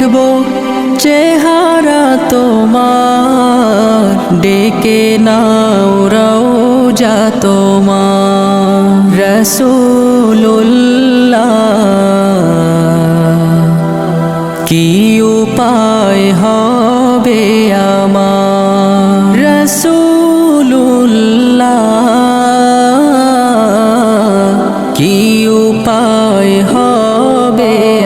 দেখব চেহারা তোমার। ডেকে নাও রওজা তোমার। রসুল্লাহ কি উপায় হবে আমার? রসুল্লা কি উপায় হবে